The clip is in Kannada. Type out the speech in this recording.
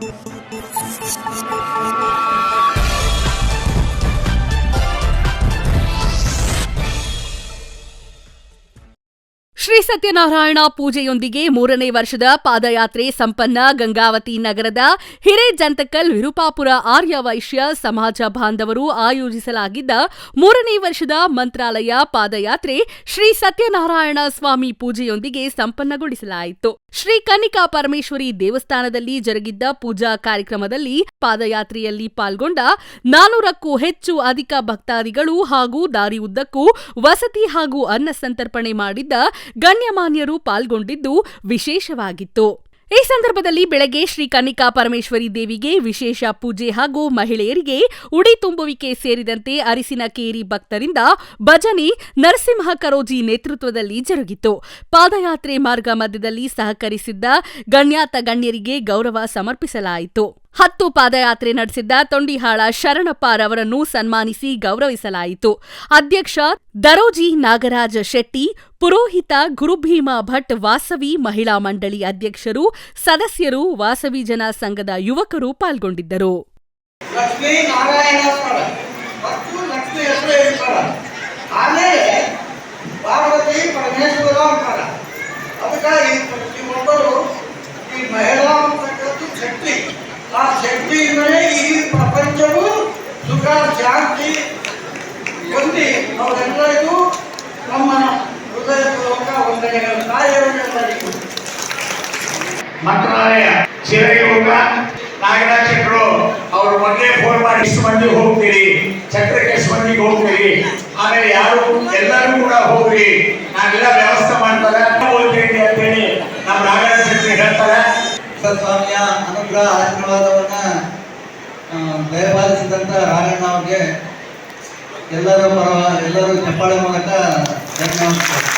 Yeah. ಶ್ರೀ ಸತ್ಯನಾರಾಯಣ ಪೂಜೆಯೊಂದಿಗೆ ಮೂರನೇ ವರ್ಷದ ಪಾದಯಾತ್ರೆ ಸಂಪನ್ನ ಗಂಗಾವತಿ ನಗರದ ಹಿರೇಜಂತಕಲ್ ವಿರುಪಾಪುರ ಆರ್ಯ ವೈಶ್ಯ ಸಮಾಜ ಬಾಂಧವರು ಆಯೋಜಿಸಲಾಗಿದ್ದ ಮೂರನೇ ವರ್ಷದ ಮಂತ್ರಾಲಯ ಪಾದಯಾತ್ರೆ ಶ್ರೀ ಸತ್ಯನಾರಾಯಣ ಸ್ವಾಮಿ ಪೂಜೆಯೊಂದಿಗೆ ಸಂಪನ್ನಗೊಳಿಸಲಾಯಿತು. ಶ್ರೀ ಕನಿಕಾ ಪರಮೇಶ್ವರಿ ದೇವಸ್ಥಾನದಲ್ಲಿ ಜರುಗಿದ್ದ ಪೂಜಾ ಕಾರ್ಯಕ್ರಮದಲ್ಲಿ ಪಾದಯಾತ್ರೆಯಲ್ಲಿ ಪಾಲ್ಗೊಂಡ ನಾನೂರಕ್ಕೂ ಹೆಚ್ಚು ಅಧಿಕ ಭಕ್ತಾದಿಗಳು ಹಾಗೂ ದಾರಿ ಉದ್ದಕ್ಕೂ ವಸತಿ ಹಾಗೂ ಅನ್ನ ಸಂತರ್ಪಣೆ ಮಾಡಿದ್ದ ಗಣ್ಯಮಾನ್ಯರು ಪಾಲ್ಗೊಂಡಿದ್ದು ವಿಶೇಷವಾಗಿತ್ತು. ಈ ಸಂದರ್ಭದಲ್ಲಿ ಬೆಳಗ್ಗೆ ಶ್ರೀ ಕನಿಕಾ ಪರಮೇಶ್ವರಿ ದೇವಿಗೆ ವಿಶೇಷ ಪೂಜೆ ಹಾಗೂ ಮಹಿಳೆಯರಿಗೆ ಉಡಿ ತುಂಬುವಿಕೆ ಸೇರಿದಂತೆ ಅರಿಸಿನ ಕೇರಿ ಭಕ್ತರಿಂದ ಭಜನೆ ನರಸಿಂಹ ಕರೋಜಿ ನೇತೃತ್ವದಲ್ಲಿ ಜರುಗಿತು. ಪಾದಯಾತ್ರೆ ಮಾರ್ಗ ಮಧ್ಯದಲ್ಲಿ ಸಹಕರಿಸಿದ್ದ ಗಣ್ಯಾತ ಗಣ್ಯರಿಗೆ ಗೌರವ ಸಮರ್ಪಿಸಲಾಯಿತು. ಹತ್ತು ಪಾದಯಾತ್ರೆ ನಡೆಸಿದ್ದ ತೊಂಡಿಹಾಳ ಶರಣಪ್ಪರವರನ್ನು ಸನ್ಮಾನಿಸಿ ಗೌರವಿಸಲಾಯಿತು. ಅಧ್ಯಕ್ಷ ದರೋಜಿ ನಾಗರಾಜ ಶೆಟ್ಟಿ, ಪುರೋಹಿತ ಗುರುಭೀಮ ಭಟ್ ವಾಸವಿ ಮಹಿಳಾ ಮಂಡಳಿ ಅಧ್ಯಕ್ಷರು, ಸದಸ್ಯರು, ವಾಸವಿ ಜನ ಸಂಘದ ಯುವಕರು ಪಾಲ್ಗೊಂಡಿದ್ದರು. ಈ ಆ ಶಕ್ತಿಯಿಂದಲೇ ಈ ಪ್ರಪಂಚವು ಸುಖ ಶಾಂತಿ ಹೊಂದಿ ಅವರೆಲ್ಲರಿಗೂ ನಮ್ಮ ಹೃದಯಪೂರ್ವಕ ವಂದನೆಗಳು. ತಾಯಿಯವರೆಲ್ಲರಿಗೂ ಮಂತ್ರಾಲಯ ಶಿವಯೋಗ ನಾಗರಾಜ್ ಚಕ್ರು ಅವರು ಮೊದಲೇ ಫೋನ್ ಮಾಡಿ, ಇಷ್ಟು ಮಂದಿ ಹೋಗ್ತೀರಿ. ಚಕ್ರಕ್ಕೆ ಎಷ್ಟು ಮಂದಿಗೆ ಹೋಗ್ತೀರಿ? ಆಮೇಲೆ ಯಾರು? ಎಲ್ಲರೂ ಕೂಡ ಹೋಗ್ರಿ. ನಾವೆಲ್ಲ ವ್ಯವಸ್ಥೆ ಮಾಡ್ತಾರೆ ಹೋಗ್ತೀರಿ ಅಂತೇಳಿ ನಮ್ಮ ನಾಗರಾಜ್ ಶೆಟ್ಟಿ ಹೇಳ್ತಾರೆ ಸ್ವಾಮಿಯ ಅನುಗ್ರಹ ಆಶೀರ್ವಾದವನ್ನ ದಯಪಾಲಿಸಿದಂತ ರಾಘಣ್ಣ ಅವ್ರಿಗೆ ಎಲ್ಲರ ಪರವಾಗಿ ಎಲ್ಲರೂ ಚಪ್ಪಾಳೆ ಮೂಲಕ ಧನ್ಯವಾದ